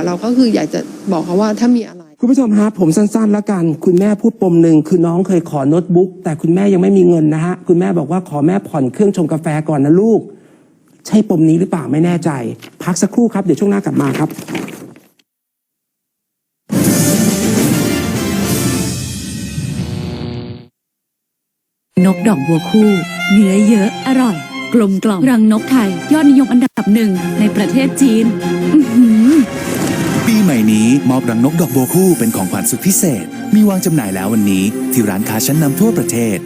ว่าเราก็คืออยากจะบอกเขาว่าถ้ามีอะไร คุณผู้ชมฮะผมสั้นๆแล้วกัน คุณแม่พูดปมหนึ่งคือน้องเคยขอโน้ตบุ๊กแต่คุณแม่ยังไม่มีเงินนะฮะคุณแม่บอกว่าขอแม่ผ่อนเครื่องชงกาแฟก่อนนะลูก ใช่ปมนี้หรือเปล่าไม่แน่ใจ พักสักครู่ครับเดี๋ยวช่วงหน้ากลับมาครับนกดอกบัวคู่ เนื้อเยอะอร่อย กลมกล่อมรังนกไทย ยอดนิยมอันดับหนึ่งในประเทศจีนอื้อหือปี ใหม่นี้มอบรังนกดอกบัวคู่เป็นของขวัญสุดพิเศษ มีวางจำหน่ายแล้ววันนี้ ที่ร้านค้าชั้นนำทั่วประเทศ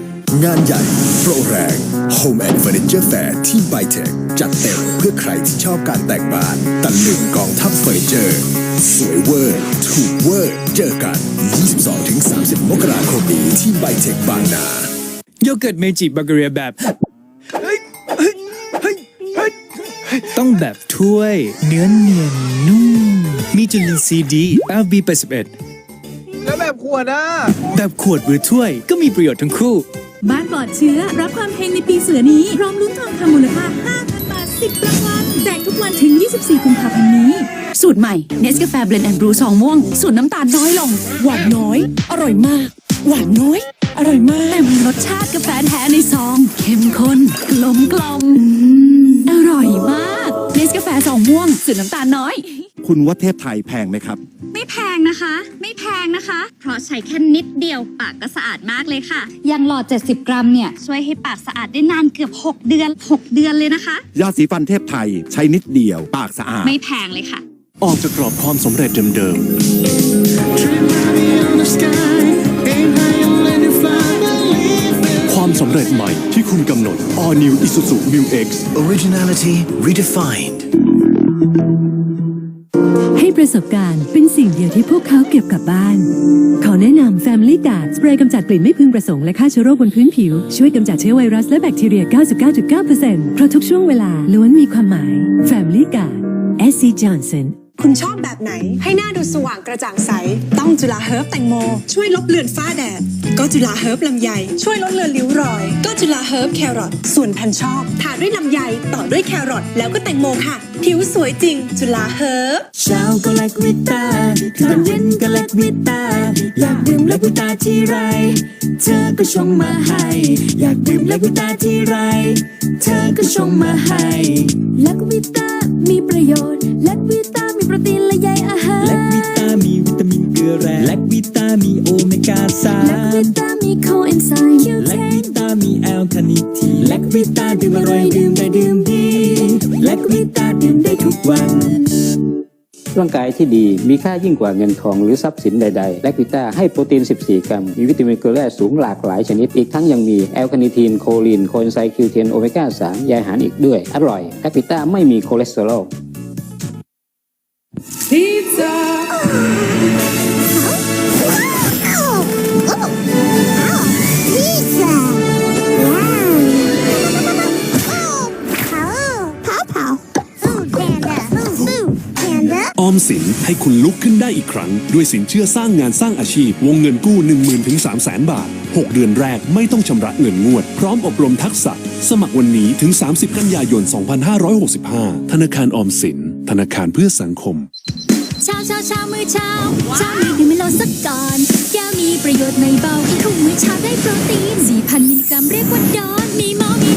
งานใหญ่โปรแรง Home and Furniture Fair ที่ไบเทคจัดเต็มเพื่อใครที่ชอบการแต่งบ้านตะลึงกองทัพเฟอร์นิเจอร์ สวยเวอร์ ถูกเวอร์ เจอกัน 22-30 มกราคมนี้ที่ไบเทคบางนาโยเกิร์ตเมจิบัลเกเรียแบบ ต้องแบบถ้วย เนื้อเนียนนุ่ม มีจุลินทรีย์ดี LB81 แล้วแบบขวดอะ แบบขวดหรือถ้วยก็มีประโยชน์ทั้งคู่ บ้านปลอดเชื้อรับความเฮงในปีเสือนี้ พร้อมลุ้นทองคำมูลค่า 5,000 บาท 10 รางวัลแจกทุกวันถึง 24 กุมภาพันธ์นี้ สูตรใหม่เนสกาแฟเบลนด์แอนด์บรูซองม่วง สูตรน้ำตาลน้อยลง หวานน้อย อร่อยมาก หวานน้อย อร่อยมากแต่มีรสชาติกาแฟแท้ในซอง เข้มข้นกลมกล่อม อืมอร่อยมากเนสกาแฟซองม่วงสูตรน้ำตาลน้อย คุณว่าเทพไทยแพงไหมครับ ไม่แพงนะคะ ไม่แพงนะคะ เพราะใช้แค่นิดเดียวปากก็สะอาดมากเลยค่ะ ยังหลอด 70 กรัมเนี่ย ช่วยให้ปากสะอาดได้นานเกือบ 6 เดือน 6 เดือนเลยนะคะ ยาสีฟันเทพไทยใช้นิดเดียว ปากสะอาด ไม่แพงเลยค่ะ ออกจากกรอบความสำเร็จเดิมความสำ เร็จใหม่ที่คุณกำหนด All New Isuzu Mu X Originality Redefined ให้ประสบการณ์เป็นสิ่งเดียวที่พวกเขาเก็บกลับบ้าน ขอแนะนำ Family Guard สเปรย์กำจัดกลิ่นไม่พึงประสงค์และฆ่าเชื้อโรคบนพื้นผิว ช่วยกำจัดเชื้อไวรัสและแบคทีเรีย 99.9%เพราะทุกช่วงเวลาล้วนมีความหมาย Family Guard SC Johnson คุณชอบแบบไหน ให้หน้าดูสว่างกระจ่างใส ต้องจุฬาเฮิร์บแตงโม ช่วยลบเลือนฝ้าแดด ก็จุฬาเฮิร์บลำไย ช่วยลดเลือนริ้วรอย ก็จุฬาเฮิร์บแครอทส่วนแผ่นชอบทาด้วยลำไยต่อด้วยแครอทแล้วก็แตงโมค่ะ ผิวสวยจริง จุฬาเฮิร์บเช้าก็แลกวิตาตอนเย็นก็แลกวิตาอยากดื่มแลกวิตาที่ไร เธอก็ชงมาให้ อยากดื่มแลกวิตาที่ไร เธอก็ชงมาให้แลควิตามีประโยชน์แลควิตามีโป รตีนและใยอาหาร แลกวิตามีวิตามินเกลือแร่แลกวิตามีโอเมก้าสามแลควิตามีโคเอนไซม์คิวแลเทกวิตามีแอลคาเนิทีนแลกวิตาดื่มอร่อยดื่มได้ดื่มดีแลกวิตาดื่มได้ทุกวันร่างกายที่ดีมีค่ายิ่งกว่าเงินทองหรือทรัพย์สินใดๆ และวิต้าให้โปรตีน 14 กรัม มีวิตามินเกลือแร่สูงหลากหลายชนิด อีกทั้งยังมีแอลคาเนิทีน โคลินโคเอนไซม์คิวเทน โอเมก้า 3 ใยอาหารอีกด้วย อร่อยและวิต้าไม่มีคอเลสเตอรอล ออมสินให้คุณลุกขึ้นได้อีกครั้ง ด้วยสินเชื่อสร้างงานสร้างอาชีพ วงเงินกู้ 1 0 0 0 0ถึง3 0 0 0 0 บาท 6 เดือนแรกไม่ต้องชำระเงินงวด พร้อมอบรมทักษะ สมัครวันนี้ถึง 30 กันยายน 2565 ธนาคารออมสิน ธนาคารเพื่อสังคม เช้าเช้ามื้อเช้าเช้านี้ดื่มไม่ลดสักก่อน แก้วมีประโยชน์ไม่เบากินทุกมื้อเช้าได้โปรตีน4,000มิลลิกรัมเรียกว่าดอนมีหมอมี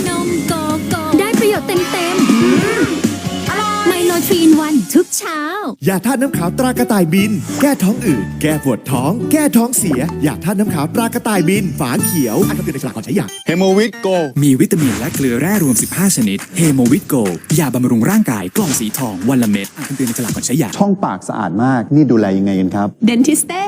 เช้าอย่าทานน้ำขาวตรากระต่ายบิน แก้ท้องอืดแก้ปวดท้อง แก้ท้องเสียอย่าทานน้ำขาวตรากระต่ายบิน ฝาเขียวอ่านคำเตือนในฉลากก่อนใช้ยาเฮโมวิตโก มีวิตามินและเกลือแร่รวม 15 ชนิด เฮโมวิตโก ยาบำรุงร่างกายกล่องสีทองวันละเม็ดอ่านคำเตือนในฉลากก่อนใช้ยา ช่องปากสะอาดมาก นี่ดูแลยังไงกันครับ เดนทิสเต้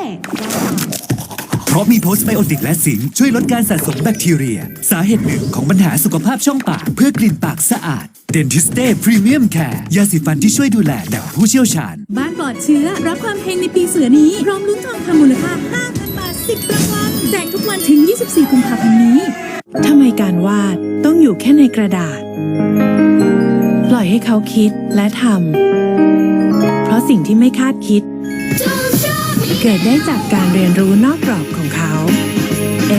เพราะมีโพสไบโอติกและสิงช่วยลดการสะสมแบคทีเรีย สาเหตุหนึ่งของปัญหาสุขภาพช่องปาก เพื่อกลิ่นปากสะอาด Dentiste Premium Care ยาสีฟันที่ช่วยดูแลแบบผู้เชี่ยวชาญ บ้านปลอดเชื้อ รับความเฮงในปีเสือนี้พร้อมลุ้นทองคำมูลค่า 5,000 บาท 10รางวัลแจกทุกวันถึง 24 กุมภาพันธ์นี้ทำไมการวาดต้องอยู่แค่ในกระดาษ ปล่อยให้เขาคิดและทำเพราะสิ่งที่ไม่คาดคิด เกิดได้จากการเรียนรู้นอกกรอบของเขา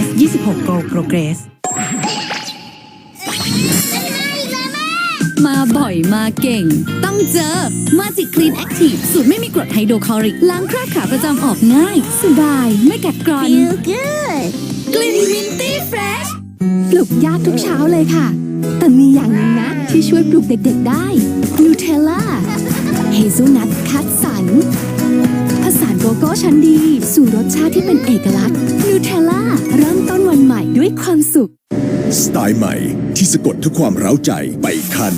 S26 Go Progress มาบ่อยมาเก่ง ต้องเจอ Magic Clean Active สูตรไม่มีกรดไฮโดรคลอริก ล้างคราบขาวประจำออกง่าย สบาย ไม่กัดกร่อน Feel good กลิ่นมินตี้เฟรชปลุกยากทุกเช้าเลยค่ะ แต่มีอย่างหนึงนะ ที่ช่วยปลุกเด็กๆได้ Nutella Hazelnut คัดสร รผสานโกโก้ชั้นดี สู่รสชาติที่เป็นเอกลักษณ์ Nutella เริ่มต้นวันใหม่ด้วยความสุข สไตล์ใหม่ที่สะกดทุกความเร้าใจไปอีกคัน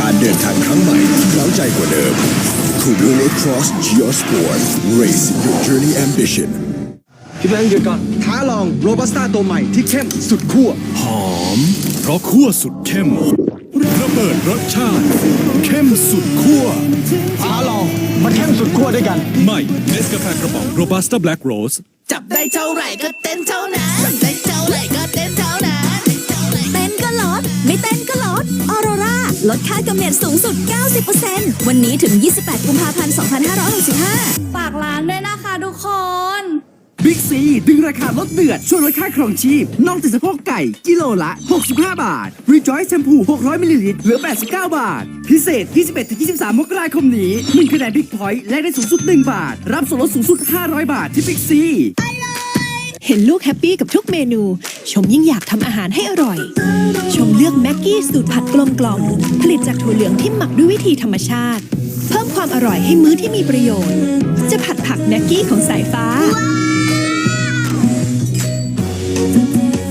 การเดินทางครั้งใหม่ที่เร้าใจกว่าเดิม Kubu Road Cross Geosport Race your journey ambition พี่แบงค์หยุดก่อน ท้าลองโรบัสต้าตัวใหม่ที่เข้มสุดขั้วหอม เพราะคั่วสุดเข้มระ เบิดรสชาติเข้มสุดขั้วท้าลองมันเข้มสุดขั้วด้วยกัน ใหม่เนสกาแฟกระป๋องโรบัสต้าแบล็กโรสจับได้เท่าไหร่ก็เต้นเท่านั้นจับได้เท่าไหร่ก็เต้นเท่านั้นเต้นก็ลดไม่เต้นก็ลดออโรราลดค่ากำเนิดสูงสุด 90%วันนี้ถึง 28 กุมภาพันธ์ 2565ฝากร้าน กซีดึงราคาลดเดือด ช่วยลดค่าครองชีพน่องติดสะโพกไก่ กิโลละ 65 บาท Rejoice แชมพู 600 มิลลิลิตรเหลือ 89 บาท พิเศษ 21-23 มกราคมนี้1คะแนนบิ๊กพอยต์แลกได้สูงสุด 1 บาท รับส่วนลดสูงสุด 500 บาทที่บิ๊กซีเห็นลูกแฮปปี้กับทุกเมนู ชมยิ่งอยากทำอาหารให้อร่อย ชมเลือกแม็กกี้สูตรผัดกลมกล่อมผลิตจากถั่วเหลืองที่หมักด้วยวิธีธรรมชาติ เพิ่มความอร่อยให้มื้อที่มีประโยชน์ จะผัดผักแม็กกี้ของสายฟ้า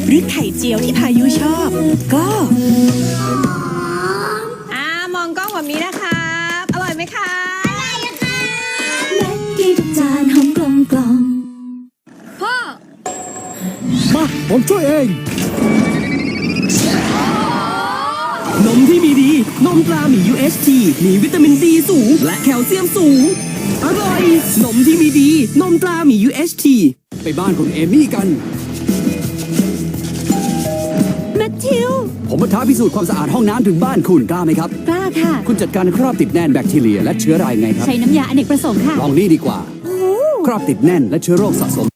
หรือไข่เจียวที่พายุชอบ ก็อ่ามองกล้องแบบนี้นะครับ อร่อยไหมคะแม็กกี้ทุกจานหอมกลมกล่อมพ่อ มาผมช่วยเอง นมที่มีดี นมตราหมี UHT มีวิตามินดีสูง และแคลเซียมสูง อร่อย นมที่มีดี นมตราหมี UHT ไปบ้านคุณเอมี่กัน ทธิว ผมมาท้าพิสูจน์ความสะอาดห้องน้ำถึงบ้านคุณกล้าไหมครับ กล้าค่ะ คุณจัดการคราบติดแน่นแบคทีเรีย และเชื้อรายังไงครับ ใช้น้ำยาอเนกประสงค์ค่ะ ลองนี่ดีกว่า คราบติดแน่นและเชื้อโรคสะสม